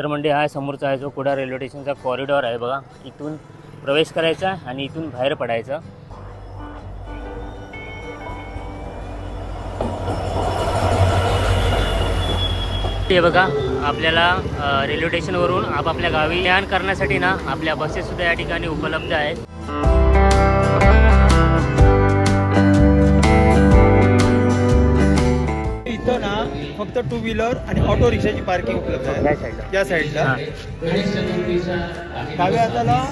तर म्हणजे हा समोरचा आहे जो कुडा रेल्वे स्टेशनचा कॉरिडॉर आहे बघा. इथून प्रवेश करायचा आणि इथून बाहेर पडायचा. ते बघा आपल्याला रेल्वे स्टेशनवरून आपापल्या गावी प्रयाण करण्यासाठी ना आपल्या बसेससुद्धा या ठिकाणी उपलब्ध आहेत. फक्त टू व्हीलर आणि ऑटो रिक्षाची पार्किंग उपलब्ध आहे. या साईडला डाव्या हाताला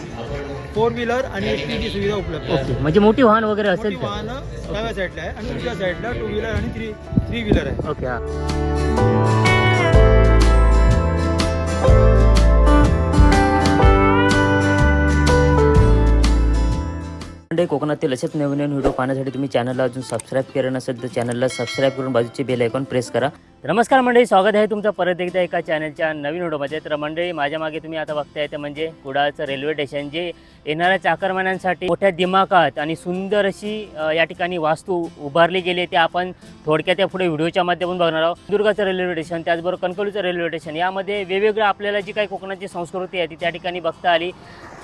फोर व्हीलर आणि एस ची सुविधा उपलब्ध आहे. म्हणजे मोठी वाहन वगैरे असेल वाहनं डाव्या साईडला आहे आणि उजव्या साईडला टू व्हीलर आणि थ्री थ्री व्हीलर आहे. ओके हां. कोकणातील असेच नवीन नवीन व्हिडिओ पाहण्यासाठी तुम्ही चॅनलला अजून सबस्क्राईब केलं नसेल तर चॅनलला सबस्क्राईब करून बाजूचे बेल आयकॉन प्रेस करा. नमस्कार मंडळी स्वागत आहे तुमचं परत एकदा एका चॅनलच्या नवीन व्हिडिओमध्ये. तर मंडळी माझ्या मागे तुम्ही आता बघताय ते म्हणजे कुडाळचं रेल्वे स्टेशन जे येणाऱ्या चाकरमान्यांसाठी मोठ्या दिमाखात आणि सुंदर अशी या ठिकाणी वास्तू उभारली गेली आहे ते आपण थोडक्यात या पुढे व्हिडिओच्या माध्यमातून बघणार आहोत. दुर्गाचं रेल्वे स्टेशन त्याचबरोबर कणकवलीचं रेल्वे स्टेशन यामध्ये वेगवेगळं आपल्याला जी काही कोकणाची संस्कृती आहे ती त्या ठिकाणी बघता आली.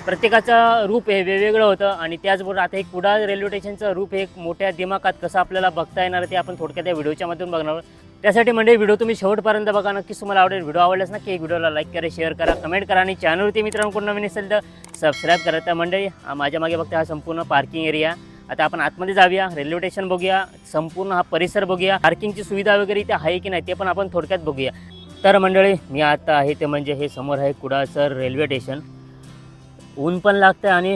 प्रत्येकाचं रूप हे वेगवेगळं होतं आणि त्याचबरोबर आता हे कुडाळ रेल्वे स्टेशनचं रूप हे मोठ्या दिमाखात कसं आपल्याला बघता येणार ते आपण थोडक्यात या व्हिडिओच्या माध्यमातून बघणार आहोत. त्यासाठी म्हणजे व्हिडिओ तुम्ही शेवटपर्यंत बघा. नक्कीच तुम्हाला आवडेल. व्हिडिओ आवडल्यास नक्की एक व्हिडिओला लाईक करा शेअर करा कमेंट करा आणि चॅनलवरती मित्रांनो कोण नवीन असेल तर सबस्क्राईब करा. तर मंडळी माझ्या मागे बघता हा संपूर्ण पार्किंग एरिया आता आपण आतमध्ये जाऊया रेल्वे स्टेशन बघूया संपूर्ण हा परिसर बघूया. पार्किंगची सुविधा वगैरे इथे आहे की नाही ते पण आपण थोडक्यात बघूया. तर मंडळी मी आता आहे ते म्हणजे हे समोर आहे कुडासर रेल्वे स्टेशन ऊन पण लागतं आणि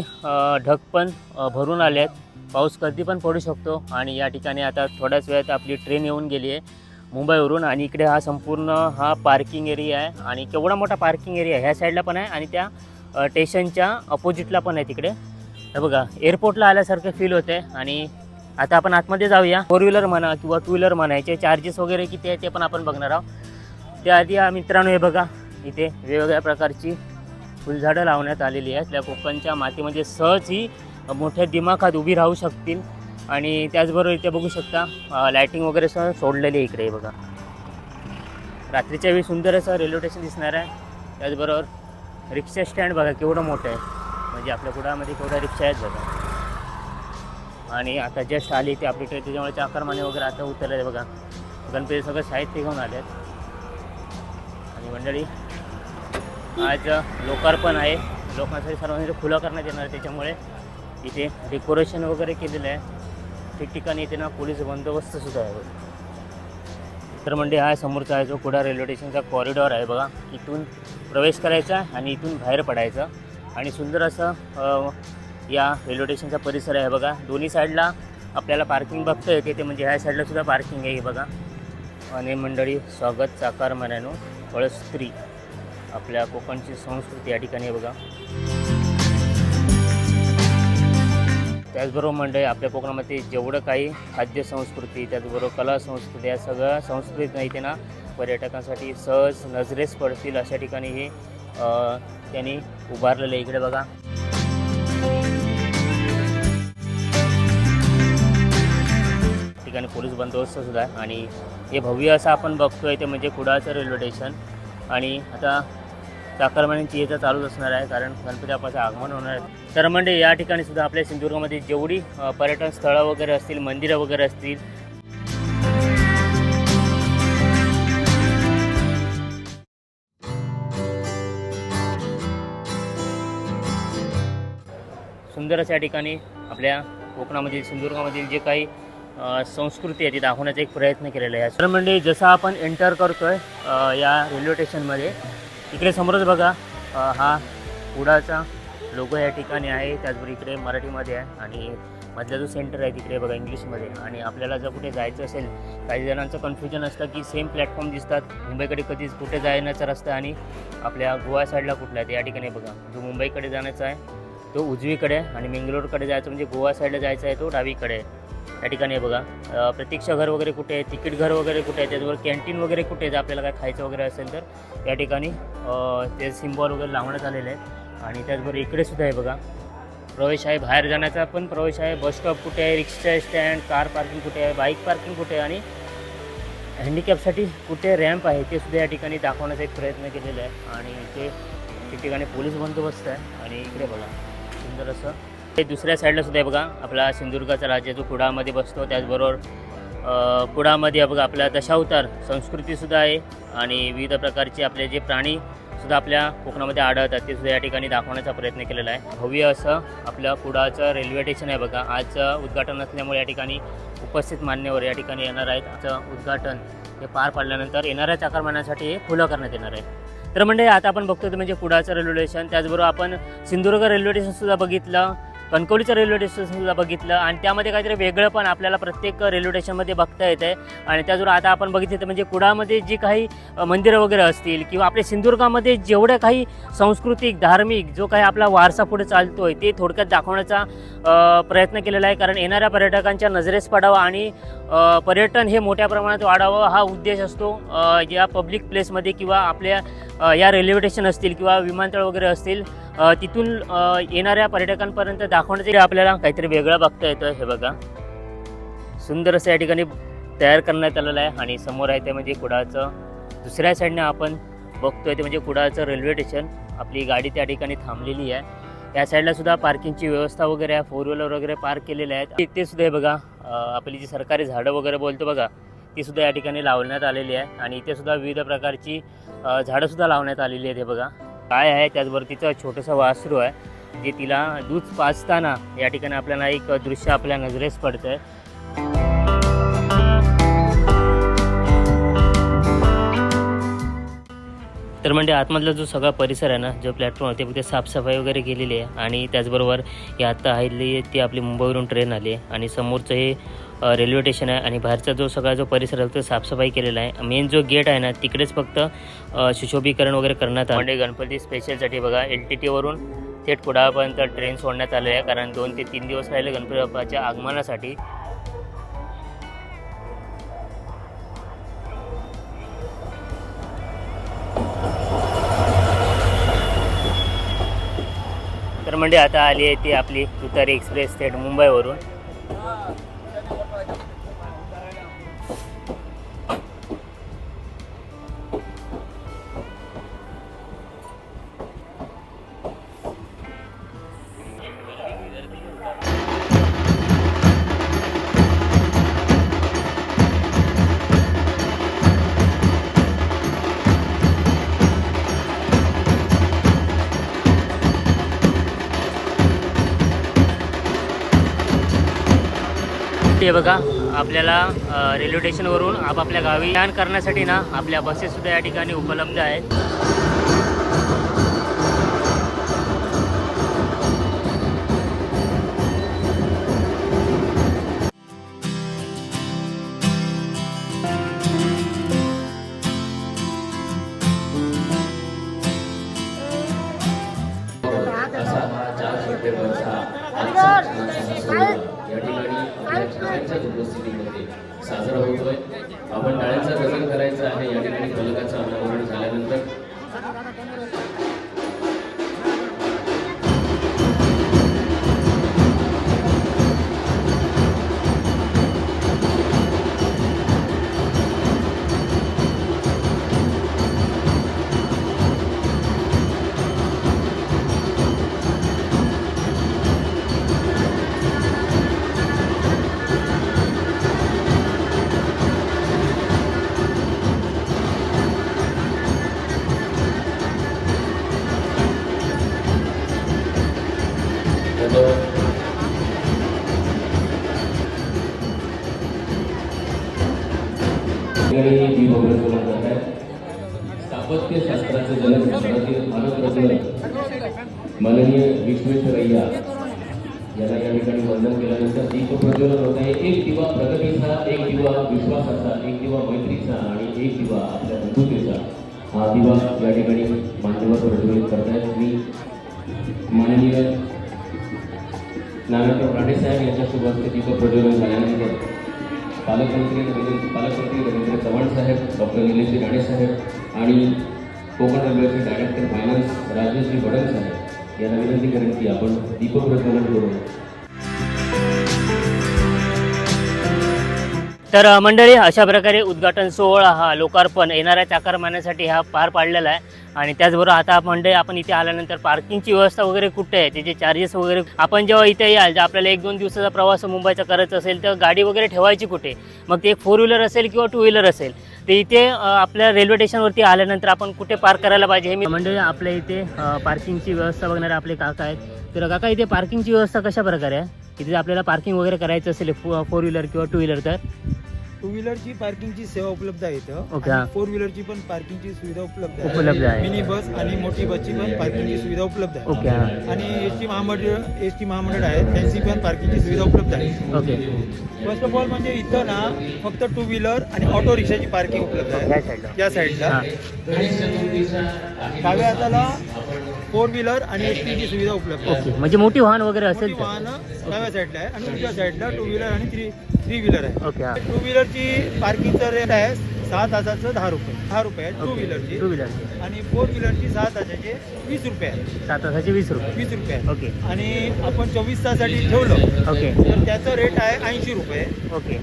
ढग पण भरून आले आहेत पाऊस कधी पण पडू शकतो आणि या ठिकाणी आता थोड्याच वेळात आपली ट्रेन येऊन गेली आहे. मुंबईवरून आणि इकडे हा संपूर्ण हा पार्किंग एरिया आहे आणि केवढा मोठा पार्किंग एरिया ह्या साईडला पण आहे आणि त्या स्टेशनच्या अपोजिटला पण आहे तिकडे. हे बघा एअरपोर्टला आल्यासारखं फील होते आणि आता आपण आतमध्ये जाऊया. फोर व्हीलर म्हणा किंवा टू व्हीलर म्हणा याचे चार्जेस वगैरे किती आहे ते पण आपण बघणार आहोत. त्याआधी या मित्रांनो हे बघा इथे वेगवेगळ्या प्रकारची फुलझाडं लावण्यात आलेली आहेत. त्या कोकणच्या मातीमध्ये सहज ही मोठ्या दिमाखात उभी राहू शकतील. आणि त्याचबरोबर इथे बघू शकता लायटिंग वगैरे सह सोडलेली आहे इकडे बघा. रात्रीच्या वेळी सुंदर असं रेल्वे स्टेशन दिसणार आहे. त्याचबरोबर रिक्षा स्टँड बघा केवढं मोठं आहे. म्हणजे आपल्या कुडामध्ये केवढ्या रिक्षा आहेत बघा. आणि आता जस्ट आली ते आपली ट्रेन त्याच्यामुळे चाकरमाने वगैरे आता उतरले बघा. गणपती सगळं साहित्य घेऊन आले आहेत आणि मंडळी आज लोकार्पण आहे. लोकांसाठी सर्वांसाठी खुलं करण्यात येणार आहे त्याच्यामुळे इथे डेकोरेशन वगैरे केलेलं आहे. ठिकठिकाणी इथे ना पोलीस बंदोबस्त सुद्धा आहे. बघा. तर म्हणजे हा समोरचा आहे जो कुडा रेल्वे स्टेशनचा कॉरिडॉर आहे बघा इथून प्रवेश करायचा आणि इथून बाहेर पडायचं. आणि सुंदर असं या रेल्वे स्टेशनचा परिसर आहे बघा. दोन्ही साईडला आपल्याला पार्किंग बघता येते. ते म्हणजे ह्या साईडला सुद्धा पार्किंग आहे बघा. आणि मंडळी स्वागत साकार मनानो कळस्त्री आपल्या कोकणची संस्कृती या ठिकाणी आहे बघा. त्याचबरोबर मंडळी आपल्या कोकणामध्ये जेवढं काही खाद्य संस्कृती त्याचबरोबर कला संस्कृती या सगळ्या संस्कृती ते ना पर्यटकांसाठी सहज नजरेस पडतील अशा ठिकाणी हे त्यांनी उभारलेलं आहे. इकडे बघा. ठिकाणी पोलीस बंदोबस्त सुद्धा आहे. आणि हे भव्य असं आपण बघतोय ते म्हणजे कुडाळचं रेल्वे स्टेशन. आणि आता चाकरमान्यांची येतं चालूच असणार आहे कारण गणपती बाप्पाचं आगमन होणार आहे. तर म्हणजे या ठिकाणी सुद्धा आपल्या सिंधुदुर्गामध्ये जेवढी पर्यटन स्थळं वगैरे असतील मंदिरं वगैरे असतील सुंदर अशा ठिकाणी आपल्या कोकणामधील सिंधुदुर्गामधील जे काही संस्कृती आहे ती दाखवण्याचा एक प्रयत्न केलेला आहे. तर म्हणजे जसं आपण एंटर करतोय या रेल्वे स्टेशनमध्ये इकडे समोरच बघा हा उडाचा लोगो या ठिकाणी आहे त्याचबरोबर इकडे मराठीमध्ये आहे आणि मधला जो सेंटर आहे तिकडे बघा इंग्लिशमध्ये. आणि आपल्याला जर कुठे जायचं असेल काही जणांचं कन्फ्युजन असतं की सेम प्लॅटफॉर्म दिसतात मुंबईकडे कधीच कुठे जाण्याचा रस्ता आणि आपल्या गोवा साईडला कुठला आहे या ठिकाणी बघा. जो मुंबईकडे जाण्याचा आहे तो उजवीकडे आहे आणि मेंगलोरकडे जायचं म्हणजे गोवा साईडला जायचं आहे तो डावीकडे आहे. या ठिकाणी आहे बघा. प्रतीक्षा घर वगैरे कुठे आहे? तिकीट घर वगैरे कुठे आहे? त्याचबरोबर कॅन्टीन वगैरे कुठे आहे? जर आपल्याला काय खायचं वगैरे असेल तर या ठिकाणी ते सिम्बॉल वगैरे लावण्यात आलेले आहेत. आणि त्याचबरोबर इकडे सुद्धा आहे बघा. प्रवेश आहे बाहेर जाण्याचा पण प्रवेश आहे. बस स्टॉप कुठे आहे? रिक्षा स्टँड कार पार्किंग कुठे आहे? बाईक पार्किंग कुठे आहे? आणि हँडिकॅपसाठी कुठे रॅम्प आहे? ते सुद्धा या ठिकाणी दाखवण्याचा एक प्रयत्न केलेला आहे. आणि इथे ठिकठिकाणी पोलीस बंदोबस्त आहे. आणि इकडे बघा सुंदर असं ते दुसऱ्या साईडला सुद्धा आहे बघा. आपला सिंधुदुर्गाचा राज्य जो कुडामध्ये बसतो. त्याचबरोबर कुडामध्ये बघा आपला दशावतार संस्कृतीसुद्धा आहे. आणि विविध प्रकारचे आपले जे प्राणी सुद्धा आपल्या कोकणामध्ये आढळतात ते सुद्धा या ठिकाणी दाखवण्याचा प्रयत्न केलेला आहे. भव्य असं आपलं कुडाचं रेल्वे स्टेशन आहे बघा. आज उद्घाटन असल्यामुळे या ठिकाणी उपस्थित मान्यवर या ठिकाणी येणार आहेत. आजचं उद्घाटन हे पार पाडल्यानंतर येणाऱ्या आकारमानासाठी हे खुलं करण्यात येणार आहे. तर म्हणजे आता आपण बघतो ते म्हणजे कुडाचं रेल्वे स्टेशन त्याचबरोबर आपण सिंधुदुर्ग रेल्वे स्टेशनसुद्धा बघितलं. कणकवलीचं रेल्वे स्टेशनसुद्धा बघितलं. आणि त्यामध्ये काहीतरी वेगळं पण आपल्याला प्रत्येक रेल्वे स्टेशनमध्ये बघता येतं आहे आणि त्याचबरोबर आता आपण बघितलं तर म्हणजे कुडामध्ये जी काही मंदिरं वगैरे असतील किंवा आपल्या सिंधुदुर्गामध्ये जेवढ्या काही सांस्कृतिक धार्मिक जो काही आपला वारसा पुढे चालतो आहे ते थोडक्यात दाखवण्याचा प्रयत्न केलेला आहे. कारण येणाऱ्या पर्यटकांच्या नजरेस पडावं आणि पर्यटन हे मोठ्या प्रमाणात वाढावं हा उद्देश असतो. या पब्लिक प्लेसमध्ये किंवा आपल्या या रेल्वे स्टेशन असतील किंवा विमानतळ वगैरे असतील तिथून येणाऱ्या पर्यटकांपर्यंत दाखवण्यासाठी आपल्याला काहीतरी वेगळं बघता येतं हे बघा. सुंदर असं या ठिकाणी तयार करण्यात आलेलं आहे आणि समोर आहे ते म्हणजे कुडाळचं. दुसऱ्या साईडने आपण बघतोय ते म्हणजे कुडाळचं रेल्वे स्टेशन आपली गाडी त्या ठिकाणी थांबलेली आहे. त्या साईडला सुद्धा पार्किंगची व्यवस्था वगैरे आहे. फोर व्हीलर वगैरे पार्क केलेले आहेत. ते सुद्धा हे बघा आपली जी सरकारी झाडं वगैरे बोलतो बघा ती सुद्धा या ठिकाणी लावण्यात आलेली आहे. आणि इथे सुद्धा विविध प्रकारची झाडंसुद्धा लावण्यात आलेली आहेत हे बघा. काय आहे त्याचबरोबर तिचं छोटंसं वासरू आहे जे तिला दूध पाजताना या ठिकाणी आपल्याला एक दृश्य आपल्या नजरेस पडतं आहे तर म्हणजे आतमधला जो सगळा परिसर आहे ना जो प्लॅटफॉर्म आहे ते तिथे साफसफाई वगैरे केलेली आहे आणि त्याचबरोबर ही आत्ता आहे ती आपली मुंबईवरून ट्रेन आली आहे आणि समोरचं हे रेल्वे स्टेशन आहे. आणि बाहेरचा जो सगळा जो परिसर आहे तो साफसफाई केलेला आहे. मेन जो गेट आहे ना तिकडेच फक्त सुशोभीकरण वगैरे करण्यात आलं. म्हणजे गणपती स्पेशलसाठी बघा एल टी टीवरून थेट कुडाळपर्यंत ट्रेन सोडण्यात आलेली आहे. कारण दोन ते तीन दिवस राहिले गणपती बाप्पाच्या आगमनासाठी. तर म्हणजे आता आली आहे ती आपली तुतारी एक्सप्रेस थेट मुंबईवरून. ते बघा आपल्याला रेल्वे स्टेशनवरून आपापल्या गावी यान करण्यासाठी ना आपल्या बसेससुद्धा या ठिकाणी उपलब्ध आहेत. असा चार सप्टेंबरचा आजचा सणाचा सोहळा या ठिकाणी आपल्या सगळ्यांच्याच उपस्थितीमध्ये साजरा होतोय. आपण टाळ्यांचा गजर करायचा आहे या ठिकाणी फलकाचं अनावरण झाल्यानंतर ठिकाणी दीपप्रज्वलन करत आहेत. स्थापत्यशास्त्राचे जनक भारतीय भारतरत्न माननीय विश्वेश्वरय्या यांना या ठिकाणी वंदन केल्यानंतर दीप प्रज्वलन होत आहे. एक दिवा प्रगतीचा एक दिवा विश्वासाचा एक दिवा मैत्रीचा आणि एक दिवा आपल्या बंधुतेचा. हा दिवा या ठिकाणी मान्यवर प्रज्वलित करतायत. मी माननीय नानाराव राणेसाहेब यांच्या शुभ दीप प्रज्वलन झाल्यानंतर पालकमंत्री रवींद्र पालकमंत्री रवींद्र चव्हाण साहेब डॉक्टर निलेश राणे साहेब आणि कोकण रेल्वेचे डायरेक्टर फायनान्स राजेशजी बडन साहेब यांना विनंती करेन की आपण दीपप्रज्वलन करून तर मंडळी अशा प्रकारे उद्घाटन सोहळा हा लोकार्पण येणाऱ्या चाकरमान्यासाठी हा पार पाडलेला आहे. आणि त्याचबरोबर आता मंडळी आपण इथे आल्यानंतर पार्किंगची व्यवस्था वगैरे कुठे आहे? त्याचे चार्जेस वगैरे आपण जेव्हा इथे याल जर आपल्याला एक दोन दिवसाचा प्रवास मुंबईचा करायचा असेल तर गाडी वगैरे ठेवायची कुठे? मग ते एक फोर व्हीलर असेल किंवा टू व्हीलर असेल ते इथे आपल्या रेल्वे स्टेशनवरती आल्यानंतर आपण कुठे पार्क करायला पाहिजे हे मी मंडळी आपल्या इथे पार्किंगची व्यवस्था बघणारे आपले काका आहेत. तर काका इथे पार्किंगची व्यवस्था कशा प्रकारे आहे? इथे आपल्याला पार्किंग वगैरे करायचं असेल फोर व्हीलर किंवा टू व्हीलर तर? टू व्हीलरची पार्किंगची सेवा उपलब्ध आहे इथं. ओके, हा. फोर व्हीलरची पण पार्किंगची सुविधा उपलब्ध आहे. उपलब्ध आहे. मिनी बस आणि मोठी बसची पण पार्किंगची सुविधा उपलब्ध आहे. ओके. हां आणि एस टी महामंडळ एस टी महामंडळ आहे त्यांची पण पार्किंगची सुविधा उपलब्ध आहे. ओके. फर्स्ट ऑफ ऑल म्हणजे इथं ना फक्त टू व्हीलर आणि ऑटो रिक्षाची पार्किंग उपलब्ध आहे. या साईडला या साईडला हां. डाव्या हाताला फोर व्हीलर आणि एस टीची सुविधा उपलब्ध आहे. ओके. म्हणजे मोठी वाहन वगैरे मोठी असेल तर. वाहनं डाव्या साईडला आहे आणि उजव्या साईडला टू व्हीलर आणि थ्री थ्री व्हीलर आहे. ओके हां. टू व्हीलरची पार्किंगचा रेट आहे सहा तासाचं दहा रुपये. दहा रुपये आहे टू व्हीलरची टू व्हीलर आणि फोर व्हीलरची सहा तासाचे वीस रुपये आहे. सात तासाचे वीस रुपये. वीस रुपये आहे. ओके. आणि आपण चोवीस तासासाठी ठेवलं. ओके. तर त्याचं रेट आहे ऐंशी रुपये. ओके.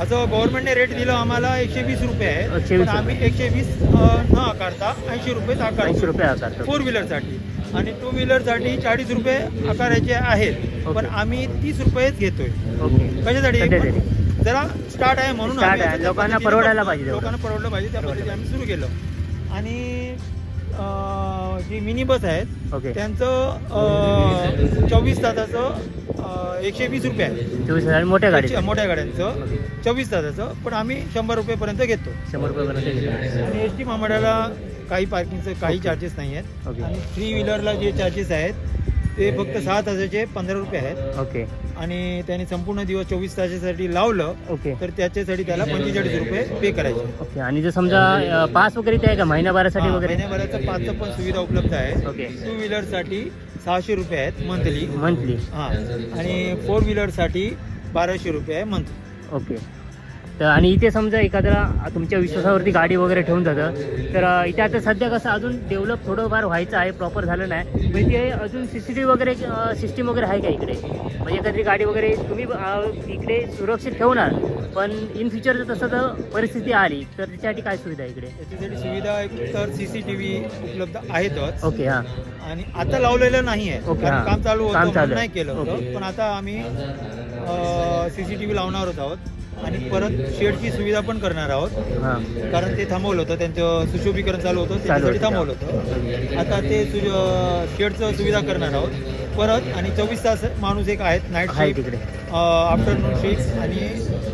असं गव्हर्नमेंटने रेट दिलं आम्हाला एकशे वीस रुपये आहे. 120 पण आम्ही एकशे वीस न आकारता ऐंशी रुपये ऐंशी आकारतो रुपये आकारतो. फोर व्हीलरसाठी आणि टू व्हीलरसाठी चाळीस रुपये आकारायचे आहेत. ओके. पण आम्ही तीस रुपयेच घेतोय. ओके कशासाठी? जरा स्टार्ट आहे म्हणून Start आम्ही आहे. असं त्या लोकांना पद्धतीने परवडायला करतो. पाहिजे. लोकांना परवडलं पाहिजे. त्या पद्धतीने आम्ही सुरू केलं. आणि अं, जी मिनी बस आहेत ओके. त्यांचं चोवीस तासाचं एकशे वीस रुपये आहे. चोवीस हजार मोठ्या गाडी मोठ्या गाड्यांचं. चोवीस तासाचं पण आम्ही शंभर रुपयेपर्यंत घेतो. शंभर रुपयेपर्यंत घेतो. आणि एस टी महामंडळाला काही पार्किंगचं काही चार्जेस नाही आहेत. आणि थ्री व्हीलरला जे चार्जेस आहेत ते फक्त सहा तासाचे पंधरा रुपये आहेत. ओके. आणि त्याने संपूर्ण दिवस चोवीस तासासाठी लावलं ओके. तर त्याच्यासाठी त्याला पंचेचाळीस रुपये पे करायचे. ओके आणि जर समजा पास वगैरे ते आहे का? महिन्याभरासाठी हा, वगैरे? महिन्याभराचं पाचचं पण सुविधा उपलब्ध आहे. ओके. टू व्हीलरसाठी सहाशे रुपये आहेत मंथली मंथली हां आणि फोर व्हीलरसाठी बाराशे रुपये आहे मंथली ओके. तर आणि इथे समजा एखाद्याला तुमच्या विश्वासावरती गाडी वगैरे ठेवून जातं. तर इथे आता सध्या कसं अजून डेव्हलप थोडंफार व्हायचं आहे प्रॉपर झालं नाही. म्हणजे ते अजून सी सी टी वगैरे सिस्टीम वगैरे आहे का इकडे? म्हणजे एखादी गाडी वगैरे तुम्ही इकडे सुरक्षित ठेवणार पण इन फ्युचर जर तसं तर परिस्थिती आली तर त्याच्यासाठी काय सुविधा आहे इकडे? याच्यासाठी सुविधा तर सी सी टी व्ही उपलब्ध आहेतच. ओके हां. आणि आता लावलेलं नाही आहे. ओके, हा. काम चालू काम होतं चालू. नाही केलं. पण आता आम्ही सी सी टी व्ही लावणारच आहोत. आणि परत शेडची सुविधा पण करणार आहोत. हां. कारण ते थांबवलं होतं त्यांचं सुशोभीकरण चालू होतं त्याच्यासाठी होतं. थांबवलं होतं. आता ते सु शेडचं सुविधा करणार आहोत. परत आणि चोवीस तास माणूस एक आहेत नाईट आहे शिफ्ट तिकडे आफ्टरनून शिफ्ट आणि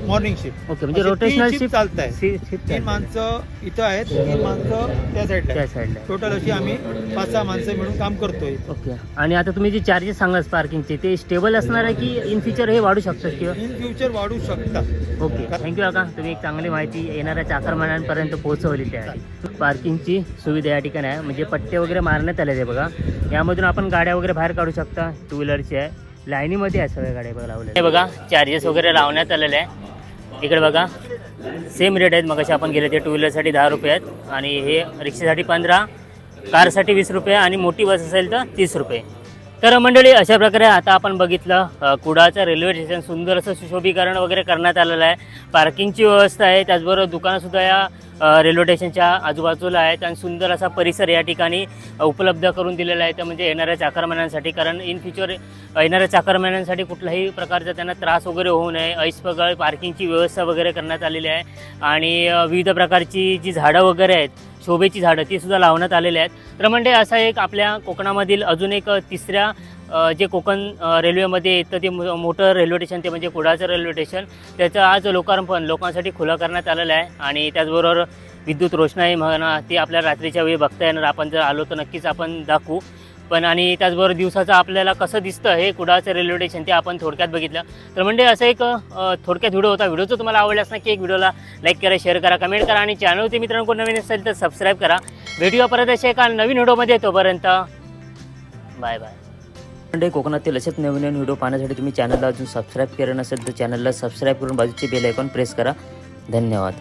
मॉर्निंग शिफ्ट ओके म्हणजे रोटेशनल शिफ्ट चालत आहे तीन माणसं इथं आहेत तीन माणसं त्या साईडला त्या साईडला टोटल अशी आम्ही पाच सहा माणसं मिळून काम करतोय. ओके आणि आता तुम्ही जे चार्जेस सांगाल पार्किंगचे ते स्टेबल असणार आहे की इन फ्युचर हे वाढू शकतात किंवा? इन फ्युचर वाढू शकतात. ओके थँक्यू काका. तुम्ही एक चांगली माहिती येणाऱ्या चाकरमान्यांपर्यंत पोहोचवली त्यासाठी पार्किंगची सुविधा या ठिकाणी आहे. म्हणजे पट्टे वगैरे मारण्यात आले ते बघा. यामधून आपण गाड्या वगैरे बाहेर काढू शकता. टू व्हीलरची आहे. लाईनीमध्ये आहे सगळ्या गाड्या बघा लावल्या हे बघा चार्जेस वगैरे लावण्यात आलेले आहे इकडे बघा सेम रेट आहेत मग आपण गेले ते टू व्हीलरसाठी दहा रुपये आहेत. आणि हे रिक्षेसाठी पंधरा कारसाठी वीस रुपये आणि मोठी बस असेल तर तीस रुपये. तर मंडळी अशा प्रकारे आता आपण बघितलं कुडाळचं कुडाचं रेल्वे स्टेशन सुंदर असं सुशोभीकरण वगैरे करण्यात आलेलं आहे. पार्किंगची व्यवस्था आहे त्याचबरोबर दुकानंसुद्धा या रेल्वे स्टेशनच्या आजूबाजूला आहेत आणि सुंदर असा परिसर या ठिकाणी उपलब्ध करून दिलेला आहे. तर म्हणजे येणाऱ्या चाकरमान्यांसाठी कारण इन फ्युचर येणाऱ्या चाकरमान्यांसाठी कुठल्याही प्रकारचा त्यांना त्रास वगैरे होऊ नये. ऐसपगळ पार्किंगची व्यवस्था वगैरे करण्यात आलेली आहे. आणि विविध प्रकारची जी झाडं वगैरे आहेत शोभेची झाडं ती सुद्धा लावण्यात आलेली आहेत. तर म्हणजे असा एक आपल्या कोकणामधील अजून एक तिसऱ्या जे कोकण रेल्वेमध्ये येतं ते मो- मोठं रेल्वे स्टेशन ते म्हणजे कुडाचं रेल्वे स्टेशन त्याचं आज लोकार्पण लोकांसाठी खुलं करण्यात आलेलं आहे. आणि त्याचबरोबर विद्युत रोषणाई म्हणा ती आपल्या रात्रीच्या वेळी बघता येणार. आपण जर आलो तर नक्कीच आपण दाखवू. पण आणि त्याचबरोबर दिवसाचं आपल्याला कसं दिसतं हे कुडाचं रेल्वे स्टेशन ते आपण थोडक्यात बघितलं. तर म्हणजे असं एक थोडक्यात व्हिडिओ होता. व्हिडिओ जर तुम्हाला आवडला ना की एक व्हिडिओला लाईक करा शेअर करा कमेंट करा आणि चॅनलवरती मित्रांनो कोण नवीन असेल तर सबस्क्राईब करा. व्हिडिओ परत असे एका नवीन व्हिडिओमध्ये तोपर्यंत बाय बाय म्हणजे कोकणातील असेच नवीन नवीन व्हिडिओ पाहण्यासाठी तुम्ही चॅनलला अजून सबस्क्राईब केलं नसेल तर चॅनलला सबस्क्राईब करून बाजूचे बेल आयकॉन प्रेस करा. धन्यवाद.